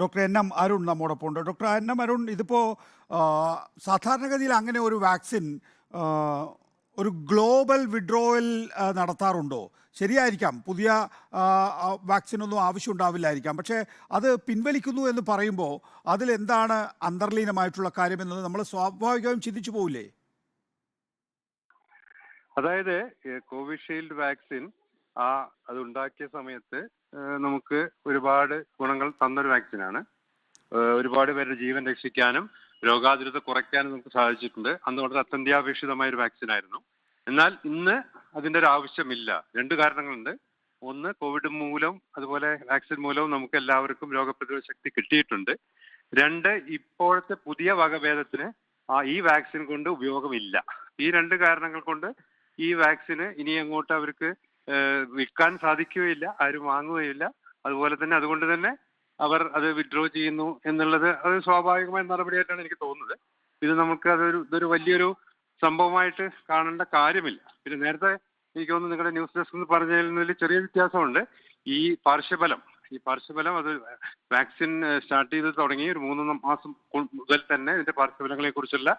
Doctor N M Arun നമ്മോടൊപ്പം ഉണ്ട് doctor N M Arun ഇതിപ്പോൾ സാധാരണഗതിയിൽ അങ്ങനെ ഒരു വാക്സിൻ ഒരു ഗ്ലോബൽ വിഡ്രോവൽ നടത്താറുണ്ടോ? ശരിയായിരിക്കാം. പുതിയ വാക്സിനൊന്നും ആവശ്യമുണ്ടാവില്ലായിരിക്കാം. പക്ഷേ അത് പിൻവലിക്കുന്നു എന്ന് പറയുമ്പോൾ അതിലെന്താണ് അന്തർലീനമായിട്ടുള്ള കാര്യം എന്നത് നമ്മൾ സ്വാഭാവികമായും ചിന്തിച്ചു പോവില്ലേ? അതായത് കോവിഷീൽഡ് വാക്സിൻ ആ അത് ഉണ്ടാക്കിയ സമയത്ത് നമുക്ക് ഒരുപാട് ഗുണങ്ങൾ തന്നൊരു വാക്സിനാണ് ഒരുപാട് പേരുടെ ജീവൻ രക്ഷിക്കാനും രോഗാതുരത കുറയ്ക്കാനും നമുക്ക് സാധിച്ചിട്ടുണ്ട്. അന്ന് വളരെ അത്യന്താപേക്ഷിതമായ ഒരു വാക്സിൻ ആയിരുന്നു. എന്നാൽ ഇന്ന് അതിന്റെ ഒരു ആവശ്യമില്ല. രണ്ട് കാരണങ്ങളുണ്ട്. ഒന്ന് കോവിഡ് മൂലം അതുപോലെ വാക്സിൻ മൂലവും നമുക്ക് എല്ലാവർക്കും രോഗപ്രതിരോധ ശക്തി കിട്ടിയിട്ടുണ്ട്. രണ്ട് ഇപ്പോഴത്തെ പുതിയ വകഭേദത്തിന് ആ ഈ വാക്സിൻ കൊണ്ട് ഉപയോഗമില്ല. ഈ രണ്ട് കാരണങ്ങൾ കൊണ്ട് ഈ വാക്സിന് ഇനി അങ്ങോട്ട് അവർക്ക് വിൽക്കാൻ സാധിക്കുകയില്ല ആരും വാങ്ങുകയില്ല. അതുപോലെ തന്നെ അതുകൊണ്ട് തന്നെ അവർ അത് വിഡ്രോ ചെയ്യുന്നു എന്നുള്ളത് അത് സ്വാഭാവികമായ നടപടിയായിട്ടാണ് എനിക്ക് തോന്നുന്നത്. ഇത് നമുക്ക് അതൊരു ഇതൊരു വലിയൊരു സംഭവമായിട്ട് കാണേണ്ട കാര്യമില്ല. പിന്നെ നേരത്തെ എനിക്ക് തോന്നുന്നു നിങ്ങളുടെ ന്യൂസ് ഡെസ്ക് എന്ന് പറഞ്ഞതിൽ ചെറിയ വ്യത്യാസമുണ്ട്. ഈ പാർശ്വഫലം ഈ പാർശ്വഫലം അത് വാക്സിൻ സ്റ്റാർട്ട് ചെയ്ത് തുടങ്ങി ഒരു മൂന്ന് മാസം മുതൽ തന്നെ ഇതിന്റെ പാർശ്വഫലങ്ങളെ കുറിച്ചുള്ള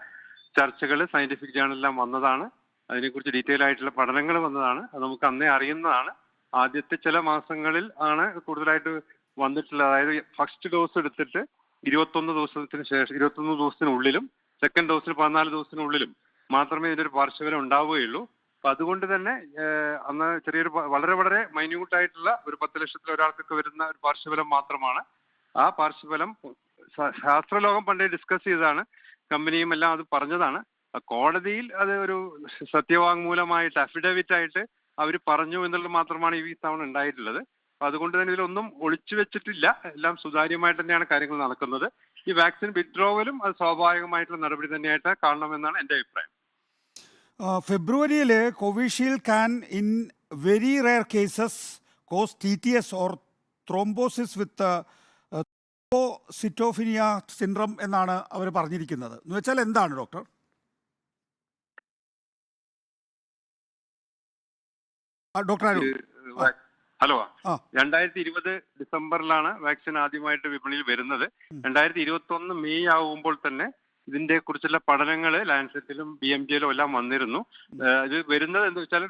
ചർച്ചകൾ സയന്റിഫിക് ജേണലെല്ലാം വന്നതാണ്. അതിനെക്കുറിച്ച് ഡീറ്റെയിൽ ആയിട്ടുള്ള പഠനങ്ങൾ വന്നതാണ്. അത് നമുക്ക് അന്നേ അറിയുന്നതാണ്. ആദ്യത്തെ ചില മാസങ്ങളിൽ ആണ് കൂടുതലായിട്ട് വന്നിട്ടുള്ളത്. അതായത് ഫസ്റ്റ് ഡോസ് എടുത്തിട്ട് ഇരുപത്തൊന്ന് ദിവസത്തിന് ശേഷം ഇരുപത്തൊന്ന് ദിവസത്തിനുള്ളിലും സെക്കൻഡ് ഡോസിന് പതിനാല് ദിവസത്തിനുള്ളിലും മാത്രമേ ഇതിന്റെ ഒരു പാർശ്വഫലം ഉണ്ടാവുകയുള്ളൂ. അപ്പൊ അതുകൊണ്ട് തന്നെ അന്ന് ചെറിയൊരു വളരെ വളരെ മൈന്യൂട്ട് ആയിട്ടുള്ള ഒരു പത്ത് ലക്ഷത്തിൽ ഒരാൾക്കൊക്കെ വരുന്ന ഒരു പാർശ്വഫലം മാത്രമാണ്. ആ പാർശ്വഫലം ശാസ്ത്രലോകം പണ്ടേ ഡിസ്കസ് ചെയ്തതാണ്. കമ്പനിയും എല്ലാം അത് പറഞ്ഞതാണ്. കോടതിയിൽ അത് ഒരു സത്യവാങ്മൂലമായിട്ട് അഫിഡവിറ്റ് ആയിട്ട് അവർ പറഞ്ഞു എന്നുള്ളത് മാത്രമാണ് ഈ തവണ ഉണ്ടായിട്ടുള്ളത്. അപ്പൊ അതുകൊണ്ട് തന്നെ ഇതിലൊന്നും ഒളിച്ചു വെച്ചിട്ടില്ല. എല്ലാം സുതാര്യമായിട്ട് തന്നെയാണ് കാര്യങ്ങൾ നടക്കുന്നത്. ഈ വാക്സിൻ വിഡ്രോവലും അത് സ്വാഭാവികമായിട്ടുള്ള നടപടി തന്നെയായിട്ട് കാണണമെന്നാണ് എന്റെ അഭിപ്രായം. ഫെബ്രുവരിയിൽ Covishield can in very rare cases cause T T S or thrombosis with cytopenia syndrome എന്നാണ് അവർ പറഞ്ഞിരിക്കുന്നത്. എന്ന് വെച്ചാൽ എന്താണ് ഡോക്ടർ? Doctor hello. രണ്ടായിരത്തി ഇരുപത് ഡിസംബറിലാണ് വാക്സിൻ ആദ്യമായിട്ട് വിപണിയിൽ വരുന്നത്. രണ്ടായിരത്തി ഇരുപത്തി ഒന്ന് മെയ് ആകുമ്പോൾ തന്നെ ഇതിന്റെ കുറിച്ചുള്ള പഠനങ്ങൾ ലാൻസെറ്റിലും ബി എം ജിയിലും എല്ലാം വന്നിരുന്നു. ഇത് വരുന്നത് എന്താ വെച്ചാൽ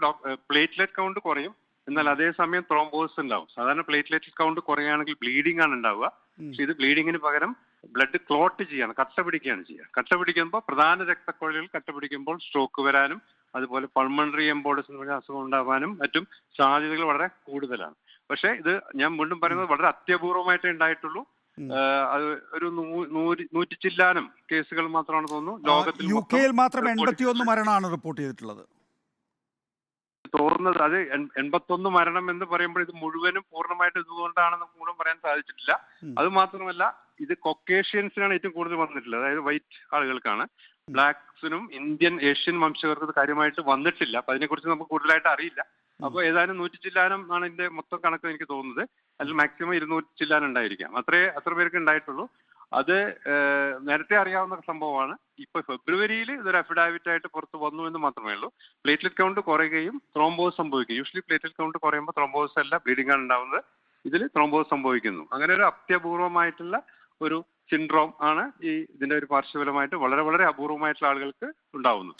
പ്ലേറ്റ്ലെറ്റ് കൗണ്ട് കുറയും. എന്നാൽ അതേസമയം ത്രോംബോസ് ഉണ്ടാവും. സാധാരണ പ്ലേറ്റ്ലെറ്റ് കൗണ്ട് കുറയുകയാണെങ്കിൽ ബ്ലീഡിംഗ് ആണ് ഉണ്ടാവുക. പക്ഷെ ഇത് ബ്ലീഡിങ്ങിന് പകരം ബ്ലഡ് ക്ലോട്ട് ചെയ്യാണ് കട്ട പിടിക്കുകയാണ് ചെയ്യുക. കട്ട പിടിക്കുമ്പോൾ പ്രധാന രക്തക്കൊഴലുകൾ കട്ട പിടിക്കുമ്പോൾ സ്ട്രോക്ക് വരാനും അതുപോലെ പൾമണറി എംബോളിസ് എന്ന് പറഞ്ഞ അസുഖം ഉണ്ടാവാനും മറ്റും സാധ്യതകൾ വളരെ കൂടുതലാണ്. പക്ഷേ ഇത് ഞാൻ വീണ്ടും പറയുന്നത് വളരെ അത്യപൂർവമായിട്ടേ ഉണ്ടായിട്ടുള്ളൂ. അത് ഒരു നൂറ്റി ചില്ലാനം കേസുകൾ മാത്രമാണ് തോന്നുന്നു. ലോകത്തിൽ യു കെയിൽ മാത്രം എൺപത്തിയൊന്ന് മരണമാണ് റിപ്പോർട്ട് ചെയ്തിട്ടുള്ളത്. തോന്നുന്നത് അത് എൺ- എൺപത്തൊന്ന് മരണം എന്ന് പറയുമ്പോൾ ഇത് മുഴുവനും പൂർണമായിട്ട് ഇതുകൊണ്ടാണെന്ന് മുഴുവൻ പറയാൻ സാധിച്ചിട്ടില്ല. അത് മാത്രമല്ല ഇത് കൊക്കേഷ്യൻസിനാണ് ഏറ്റവും കൂടുതൽ വന്നിട്ടുള്ളത്. അതായത് വൈറ്റ് ആളുകൾക്കാണ്. ബ്ലാക്സിനും ഇന്ത്യൻ ഏഷ്യൻ വംശകർക്ക് കാര്യമായിട്ട് വന്നിട്ടില്ല. അപ്പൊ അതിനെക്കുറിച്ച് നമുക്ക് കൂടുതലായിട്ട് അറിയില്ല. അപ്പൊ ഏതായാലും നൂറ്റി ചില്ലാനം ആണ് ഇതിന്റെ മൊത്തം കണക്ക് എനിക്ക് തോന്നുന്നത്. അതിൽ മാക്സിമം ഇരുന്നൂറ്റി ചില്ലാനം ഉണ്ടായിരിക്കാം. അത്രേ അത്ര പേർക്ക് ഉണ്ടായിട്ടുള്ളൂ. അത് നേരത്തെ അറിയാവുന്ന സംഭവമാണ്. ഇപ്പൊ ഫെബ്രുവരിയിൽ ഇതൊരു അഫിഡാവിറ്റ് ആയിട്ട് പുറത്ത് വന്നു എന്ന് മാത്രമേ ഉള്ളൂ. പ്ലേറ്റ്ലെറ്റ് കൗണ്ട് കുറയുകയും ത്രോംബോസ് സംഭവിക്കും. യൂഷ്വലി പ്ലേറ്റ്ലെറ്റ് കൗണ്ട് കുറയുമ്പോൾ ത്രോംബോസ് അല്ല ബ്ലീഡിംഗ് ആണ് ഉണ്ടാവുന്നത്. ഇതിൽ ത്രോംബോസ് സംഭവിക്കുന്നു. അങ്ങനെ ഒരു അത്യപൂർവമായിട്ടുള്ള ഒരു സിൻഡ്രോം ആണ് ഈ ഇതിന്റെ ഒരു പാർശ്വഫലമായിട്ട് വളരെ വളരെ അപൂർവമായിട്ടുള്ള ആളുകൾക്ക് ഉണ്ടാവുന്നത്.